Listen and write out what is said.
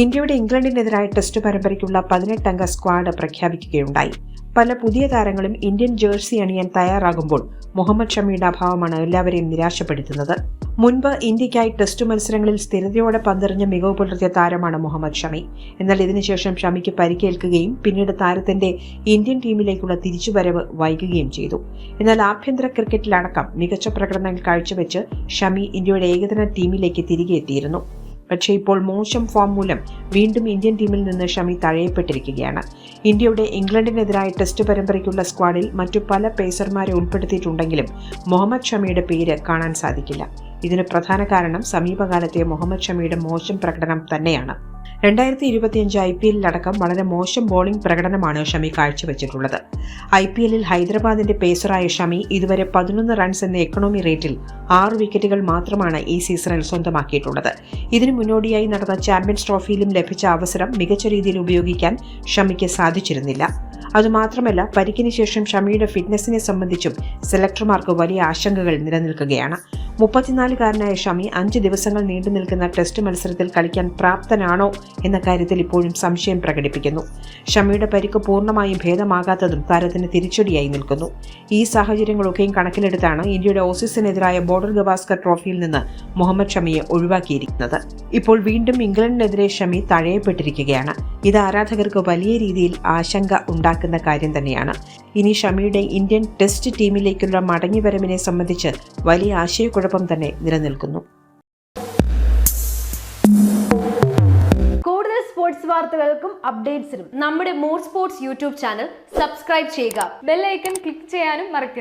ഇന്ത്യയുടെ ഇംഗ്ലണ്ടിനെതിരായ test പരമ്പരയ്ക്കുള്ള പതിനെട്ടംഗ squad പ്രഖ്യാപിക്കുകയുണ്ടായി. പല പുതിയ താരങ്ങളും ഇന്ത്യൻ ജേഴ്സി അണിയാൻ തയ്യാറാകുമ്പോൾ മുഹമ്മദ് ഷമിയുടെ അഭാവമാണ് എല്ലാവരെയും നിരാശപ്പെടുത്തുന്നത്. മുൻപ് ഇന്ത്യയ്ക്കായി ടെസ്റ്റ് മത്സരങ്ങളിൽ സ്ഥിരതയോടെ പന്തെറിഞ്ഞ മികവ് പുലർത്തിയ താരമാണ് മുഹമ്മദ് ഷമി. എന്നാൽ ഇതിനുശേഷം ഷമിക്ക് പരിക്കേൽക്കുകയും പിന്നീട് താരത്തിന്റെ ഇന്ത്യൻ ടീമിലേക്കുള്ള തിരിച്ചുവരവ് വൈകുകയും ചെയ്തു. എന്നാൽ ആഭ്യന്തര ക്രിക്കറ്റിലടക്കം മികച്ച പ്രകടനങ്ങൾ കാഴ്ചവെച്ച് ഷമി ഇന്ത്യയുടെ ഏകദിന ടീമിലേക്ക് തിരികെ എത്തിയിരുന്നു പക്ഷേ ഇപ്പോൾ മോശം ഫോം മൂലം വീണ്ടും ഇന്ത്യൻ ടീമിൽ നിന്ന് ഷമി തഴയപ്പെട്ടിരിക്കുകയാണ്. ഇന്ത്യയുടെ ഇംഗ്ലണ്ടിനെതിരായ ടെസ്റ്റ് പരമ്പരയ്ക്കുള്ള സ്ക്വാഡിൽ മറ്റു പല പേസർമാരെ ഉൾപ്പെടുത്തിയിട്ടുണ്ടെങ്കിലും മുഹമ്മദ് ഷമിയുടെ പേര് കാണാൻ സാധിക്കില്ല. ഇതിന് പ്രധാന കാരണം സമീപകാലത്തെ മുഹമ്മദ് ഷമിയുടെ മോശം പ്രകടനം തന്നെയാണ്. രണ്ടായിരത്തി ഇരുപത്തിയഞ്ച് ഐ പി എല്ലിലടക്കം വളരെ മോശം ബോളിംഗ് പ്രകടനമാണ് ഷമി കാഴ്ചവെച്ചിട്ടുള്ളത്. ഐ പി എല്ലിൽ ഹൈദരാബാദിന്റെ പേസറായ ഷമി ഇതുവരെ പതിനൊന്ന് റൺസ് എന്ന എക്കണോമി റേറ്റിൽ ആറ് വിക്കറ്റുകൾ മാത്രമാണ് ഈ സീസണിൽ സ്വന്തമാക്കിയിട്ടുള്ളത്. ഇതിനു മുന്നോടിയായി നടന്ന ചാമ്പ്യൻസ് ട്രോഫിയിലും ലഭിച്ച അവസരം മികച്ച രീതിയിൽ ഉപയോഗിക്കാൻ ഷമിക്ക് സാധിച്ചിരുന്നില്ല. അതുമാത്രമല്ല പരിക്കിന് ശേഷം ഷമിയുടെ ഫിറ്റ്നസിനെ സംബന്ധിച്ചും സെലക്ടർമാർക്ക് വലിയ ആശങ്കകൾ നിലനിൽക്കുകയാണ്. മുപ്പത്തിനാലുകാരനായ ഷമി അഞ്ച് ദിവസങ്ങൾ നീണ്ടു നിൽക്കുന്ന ടെസ്റ്റ് മത്സരത്തിൽ കളിക്കാൻ പ്രാപ്തനാണോ എന്ന കാര്യത്തിൽ ഇപ്പോഴും സംശയം പ്രകടിപ്പിക്കുന്നു. ഷമിയുടെ പരിക്ക് പൂർണമായും ഭേദമാകാത്തതും താരത്തിന് തിരിച്ചടിയായി നിൽക്കുന്നു. ഈ സാഹചര്യങ്ങളൊക്കെയും കണക്കിലെടുത്താണ് ഇന്ത്യയുടെ ഓസീസിനെതിരായ ബോർഡർ ഗവാസ്കർ ട്രോഫിയിൽ നിന്ന് മുഹമ്മദ് ഷമിയെ ഒഴിവാക്കിയിരിക്കുന്നത്. ഇപ്പോൾ വീണ്ടും ഇംഗ്ലണ്ടിനെതിരെ ഷമി തഴയപ്പെട്ടിരിക്കുകയാണ്. ഇത് ആരാധകർക്ക് വലിയ രീതിയിൽ ആശങ്ക ഉണ്ടാക്കുന്ന കാര്യം തന്നെയാണ്. ഇനി ഷമിയുടെ ഇന്ത്യൻ ടെസ്റ്റ് ടീമിലേക്കുള്ള മടങ്ങിവരവിനെ സംബന്ധിച്ച് വലിയ ആശയക്കുഴപ്പം തന്നെ നിലനിൽക്കുന്നു. കൂടുതൽ സ്പോർട്സ് വാർത്തകൾക്കും അപ്ഡേറ്റ്സിനും നമ്മുടെ more sports YouTube channel subscribe ചെയ്യുക. ബെല്ലൈക്കൺ ക്ലിക്ക് ചെയ്യാനും മറക്കരുത്.